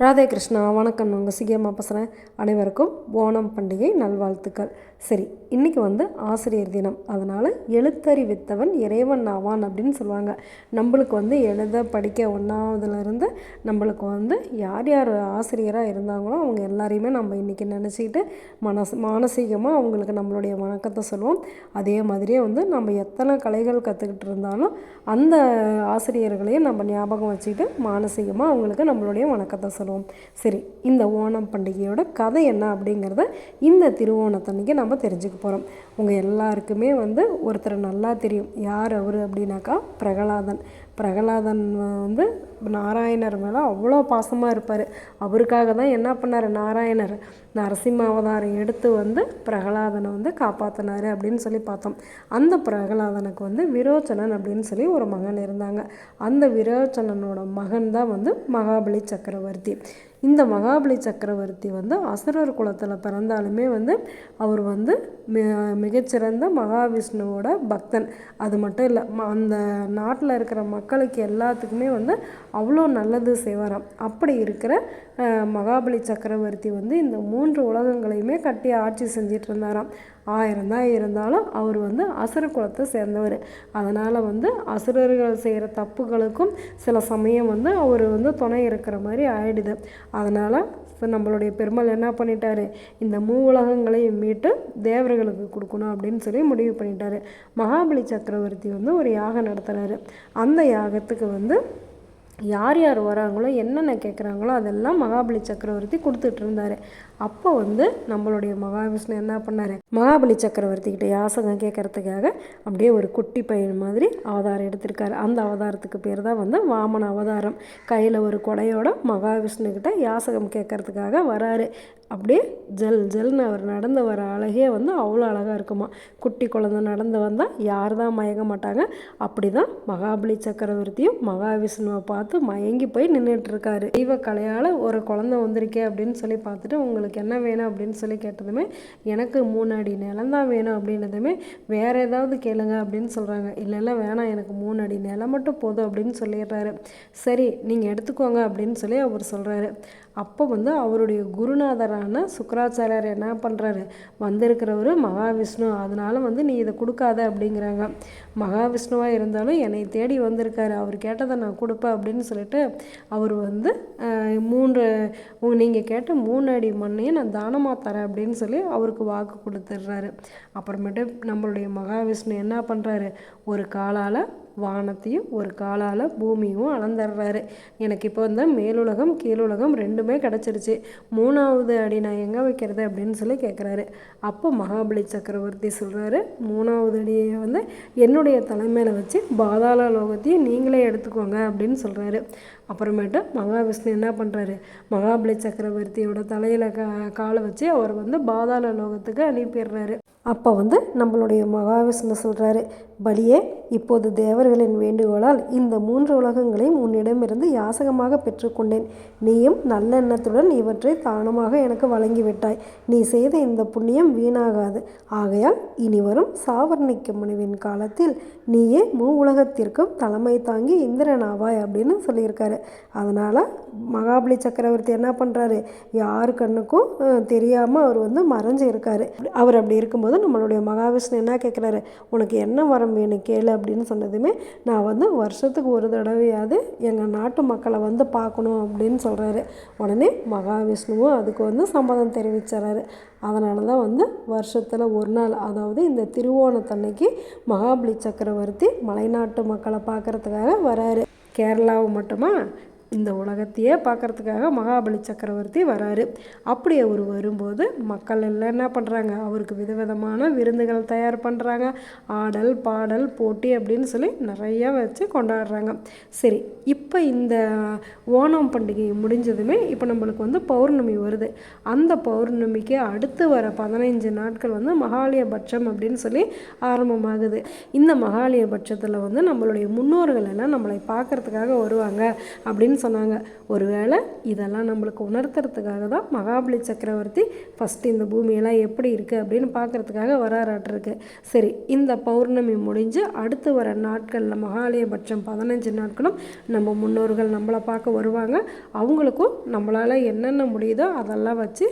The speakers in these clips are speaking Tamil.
ராதே கிருஷ்ணா வணக்கம். உங்கள் சிகியம்மா பேசுகிறேன் அனைவருக்கும் ஓணம் பண்டிகை நல்வாழ்த்துக்கள். சரி இன்றைக்கி வந்து ஆசிரியர் தினம். அதனால் எழுத்தறிவித்தவன் இறைவன் ஆவான் அப்படின்னு சொல்லுவாங்க. நம்மளுக்கு வந்து எழுத படிக்க ஒன்றாவதுலேருந்து நம்மளுக்கு வந்து யார் யார் ஆசிரியராக இருந்தாங்களோ அவங்க எல்லாரையுமே நம்ம இன்றைக்கி நினச்சிக்கிட்டு மனசு மானசீகமாக அவங்களுக்கு நம்மளுடைய வணக்கத்தை சொல்லுவோம். அதே மாதிரியே வந்து நம்ம எத்தனை கலைகள் கற்றுக்கிட்டு இருந்தாலும் அந்த ஆசிரியர்களையும் நம்ம ஞாபகம் வச்சுக்கிட்டு மானசீகமாக அவங்களுக்கு நம்மளுடைய வணக்கத்தை சொல்லுவோம். சரி இந்த ஓணம் பண்டிகையோட கதை என்ன அப்படிங்கிறத இந்த திருவோணத்தன்னைக்கு நம்ம தெரிஞ்சுக்க போகிறோம் உங்கள் எல்லாருக்குமே வந்து ஒருத்தர் நல்லா தெரியும். யார் அவர் அப்படின்னாக்கா பிரகலாதன். பிரகலாதன் வந்து நாராயணர் மேலே அவ்வளோ பாசமாக இருப்பார். அவருக்காக தான் என்ன பண்ணார்? நாராயணர் நரசிம்ம அவதாரம் எடுத்து வந்து பிரகலாதனை வந்து காப்பாற்றினார் அப்படின்னு சொல்லி பார்த்தோம். அந்த பிரகலாதனுக்கு வந்து விரோச்சனன் அப்படின்னு சொல்லி ஒரு மகன் இருந்தாங்க. அந்த விரோச்சனனோட மகன் தான் வந்து மகாபலி சக்கரவர்த்தி. இந்த மகாபலி சக்கரவர்த்தி வந்து அசுரர் குலத்தில் பிறந்தாலுமே வந்து அவர் வந்து மி மிகச்சிறந்த மகாவிஷ்ணுவோட பக்தன். அது மட்டும் இல்லை அந்த நாட்டில் இருக்கிற மக்களுக்கு எல்லாத்துக்குமே வந்து அவ்வளோ நல்லது செய்வாராம் அப்படி இருக்கிற மகாபலி சக்கரவர்த்தி வந்து இந்த மூன்று உலகங்களையுமே கட்டி ஆட்சி செஞ்சிட்டு இருந்தாராம் ஆயிரம் தான் இருந்தாலும் அவர் வந்து அசுர குலத்தை சேர்ந்தவர். அதனால் வந்து அசுரர்கள் செய்கிற தப்புகளுக்கும் சில சமயம் வந்து அவர் வந்து துணை இருக்கிற மாதிரி ஆயிடுது. அதனால் நம்மளுடைய பெருமாள் என்ன பண்ணிட்டாரு? இந்த மூ உலகங்களையும் மீட்டு வீரர்களுக்கு கொடுக்கணும் அப்படின்னு சொல்லி முடிவு பண்ணிட்டாரு. மகாபலி சக்கரவர்த்தி வந்து ஒரு யாகம் நடத்துகிறாரு அந்த யாகத்துக்கு வந்து யார் யார் வராங்களோ என்னென்ன கேட்குறாங்களோ அதெல்லாம் மகாபலி சக்கரவர்த்தி கொடுத்துட்டு இருந்தார். அப்போ வந்து நம்மளுடைய மகாவிஷ்ணு என்ன பண்ணார்? மகாபலி சக்கரவர்த்தி கிட்ட யாசகம் கேட்கறதுக்காக அப்படியே ஒரு குட்டி பையன் மாதிரி அவதாரம் எடுத்திருக்காரு. அந்த அவதாரத்துக்கு பேர் தான் வந்து வாமன அவதாரம். கையில் ஒரு கொடையோட மகாவிஷ்ணு கிட்ட யாசகம் கேட்கறதுக்காக வராரு. அப்படியே ஜல் ஜல்னு அவர் நடந்து வர அழகே வந்து அவ்வளோ அழகாக இருக்குமா. குட்டி குழந்தை நடந்து வந்தால் யார் தான் மயங்க மாட்டாங்க. அப்படி தான் மகாபலி சக்கரவர்த்தியும் மகாவிஷ்ணுவை பார்த்து மயங்கி போய் நின்றுட்டுருக்காரு தெய்வ கலையால் ஒரு குழந்தை வந்திருக்கே அப்படின்னு சொல்லி பார்த்துட்டு உங்களுக்கு என்ன வேணும்? அப்படின்னு சொல்லி கேட்டதுமே எனக்கு மூணு அடி நிலம் தான் வேணும் அப்படின்னதுமே வேறு ஏதாவது கேளுங்க அப்படின்னு சொல்கிறாங்க இல்லை இல்லை வேணாம் எனக்கு மூணு அடி நிலம் மட்டும் போதும் அப்படின்னு சொல்லிடுறாரு. சரி நீங்கள் எடுத்துக்கோங்க அப்படின்னு சொல்லி அவர் சொல்கிறாரு அப்போ வந்து அவருடைய ஆனால் சுக்கராச்சாரியார் என்ன பண்ணுறாரு வந்திருக்கிறவர் மகாவிஷ்ணு. அதனால வந்து நீ இதை கொடுக்காத அப்படிங்கிறாங்க. மகாவிஷ்ணுவாக இருந்தாலும் என்னை தேடி வந்திருக்காரு. அவர் கேட்டதை நான் கொடுப்பேன் அப்படின்னு சொல்லிட்டு அவர் வந்து மூன்று நீங்கள் கேட்ட மூணு அடி மண்ணையும் நான் தானமாக தரேன் அப்படின்னு சொல்லி அவருக்கு வாக்கு கொடுத்துட்றாரு. அப்புறமேட்டு நம்மளுடைய மகாவிஷ்ணு என்ன பண்ணுறாரு ஒரு காலால் வானத்தையும் ஒரு காலால் பூமியும் அளந்துடுறாரு எனக்கு இப்போ வந்து மேலுலகம் கீழுலகம் ரெண்டுமே கிடச்சிருச்சு. மூணாவது அடி நான் எங்கே வைக்கிறது அப்படின்னு சொல்லி கேட்குறாரு அப்போ மகாபலி சக்கரவர்த்தி சொல்கிறாரு மூணாவது அடியை வந்து என்னுடைய தலைமையில் வச்சு பாதாள லோகத்தையும் நீங்களே எடுத்துக்கோங்க அப்படின்னு சொல்கிறாரு அப்புறமேட்டு மகாவிஷ்ணு என்ன பண்ணுறாரு மகாபலி சக்கரவர்த்தியோட தலையில் கா காலை வச்சு அவர் வந்து பாதாள லோகத்துக்கு அனுப்பிடுறாரு. அப்போ வந்து நம்மளுடைய மகாவிஷ்ணு சொல்கிறாரு பலியே இப்போது தேவர்களின் வேண்டுகோளால் இந்த மூன்று உலகங்களையும் உன்னிடமிருந்து யாசகமாக பெற்றுக்கொண்டேன். நீயும் நல்லெண்ணத்துடன் இவற்றை தானமாக எனக்கு வழங்கிவிட்டாய். நீ செய்த இந்த புண்ணியம் வீணாகாது. ஆகையால் இனி வரும் சாவர்ணிக்க முனிவின் காலத்தில் நீயே மூ உலகத்திற்கும் தலைமை தாங்கி இந்திரனாவாய் அப்படின்னு சொல்லியிருக்காரு. அதனால் மகாபலி சக்கரவர்த்தி என்ன பண்ணுறாரு யார் கண்ணுக்கும் தெரியாமல் அவர் வந்து மறைஞ்சு இருக்கார். அவர் அப்படி இருக்கும்போது நம்மளுடைய மகாவிஷ்ணு என்ன கேட்குறாரு உனக்கு என்ன வரம் வேணும் கேளு அப்படின்னு சொன்னதுமே நான் வந்து வருஷத்துக்கு ஒரு தடவையாவது எங்கள் நாட்டு மக்களை வந்து பார்க்கணும் அப்படின்னு சொல்கிறாரு உடனே மகாவிஷ்ணுவும் அதுக்கு வந்து சம்மதம் தெரிவிச்சுறாரு அதனால தான் வந்து வருஷத்தில் ஒரு நாள் அதாவது இந்த திருவோணத்தன்னைக்கு மகாபலி சக்கரவர்த்தி மலைநாட்டு மக்களை பார்க்குறதுக்காக வராரு. கேரளாவை மட்டுமா? இந்த உலகத்தையே பார்க்குறதுக்காக மகாபலி சக்கரவர்த்தி வராரு. அப்படி அவர் வரும்போது மக்கள் எல்லாம் என்ன பண்ணுறாங்க அவருக்கு விதவிதமான விருந்துகள் தயார் பண்ணுறாங்க ஆடல் பாடல் போட்டி அப்படின்னு சொல்லி நிறையா வச்சு கொண்டாடுறாங்க. சரி இப்போ இந்த ஓணம் பண்டிகை முடிஞ்சதுமே இப்போ நம்மளுக்கு வந்து பௌர்ணமி வருது. அந்த பௌர்ணமிக்கு அடுத்து வர பதினைஞ்சு நாட்கள் வந்து மகாலயபட்சம் அப்படின்னு சொல்லி ஆரம்பமாகுது. இந்த மகாலயபட்சத்தில் வந்து நம்மளுடைய முன்னோர்கள் எல்லாம் நம்மளை பார்க்குறதுக்காக வருவாங்க அப்படின்னு சொன்னாங்க. ஒருவேளை இதெல்லாம் நம்மளுக்கு உணர்த்துறதுக்காக தான் மகாபலி சக்கரவர்த்தி ஃபஸ்ட்டு இந்த பூமியெல்லாம் எப்படி இருக்குது அப்படின்னு பார்க்குறதுக்காக வராராட்டிருக்கு. சரி இந்த பௌர்ணமி முடிஞ்சு அடுத்து வர நாட்களில் மகாலயபட்சம் பதினஞ்சு நாட்களும் நம்ம முன்னோர்கள் நம்மளை பார்க்க வருவாங்க. அவங்களுக்கும் நம்மளால் என்னென்ன முடியுதோ அதெல்லாம் வச்சு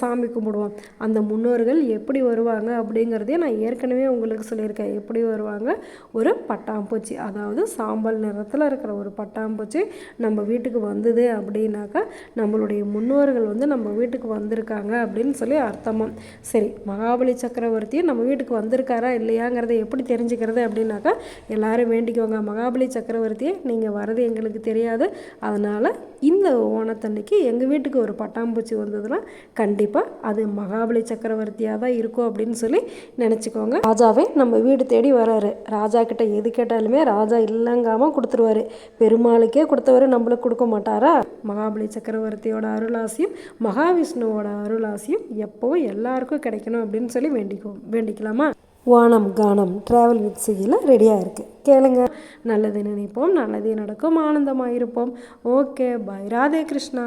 சாமி கும்பிடுவோம். அந்த முன்னோர்கள் எப்படி வருவாங்க அப்படிங்கிறதே நான் ஏற்கனவே உங்களுக்கு சொல்லியிருக்கேன். எப்படி வருவாங்க? ஒரு பட்டாம்பூச்சி அதாவது சாம்பல் நிறத்தில் இருக்கிற ஒரு பட்டாம்பூச்சி நம்ம நம்ம வீட்டுக்கு வந்தது அப்படின்னாக்கா நம்மளுடைய முன்னோர்கள் வந்து நம்ம வீட்டுக்கு வந்திருக்காங்க அப்படின்னு சொல்லி அர்த்தமும் சரி மகாபலி சக்கரவர்த்தியும் நம்ம வீட்டுக்கு வந்திருக்காரா இல்லையாங்கிறத எப்படி தெரிஞ்சுக்கிறது அப்படின்னாக்கா எல்லாரும் வேண்டிக்குவாங்க மகாபலி சக்கரவர்த்தியை நீங்கள் வரது எங்களுக்கு தெரியாது. அதனால் இந்த ஓணத்தன்னைக்கு எங்கள் வீட்டுக்கு ஒரு பட்டாம்பூச்சி வந்ததுன்னா கண்டிப்பாக அது மகாபலி சக்கரவர்த்தியாக தான் இருக்கும் அப்படின்னு சொல்லி நினச்சிக்கோங்க. ராஜாவே நம்ம வீடு தேடி வராரு. ராஜா கிட்ட எது கேட்டாலுமே ராஜா இல்லைங்காமல் கொடுத்துருவாரு. பெருமாளுக்கே கொடுத்தவரு நம்மளுக்கு கொடுக்க மாட்டாரா? மகாபலி சக்கரவர்த்தியோட அருளாசியும் மகாவிஷ்ணுவோட அருளாசியும் எப்போவும் எல்லாருக்கும் கிடைக்கணும் அப்படின்னு சொல்லி வேண்டிக்கோ வேண்டிக்கலாமா? வானம் கானம் ட்ராவல் வித் சிகில ரெடியாக இருக்குது கேளுங்க. நல்லது நினைப்போம் நல்லதே நடக்கும் ஆனந்தமாக இருப்போம் ஓகே பாய் ராதே கிருஷ்ணா.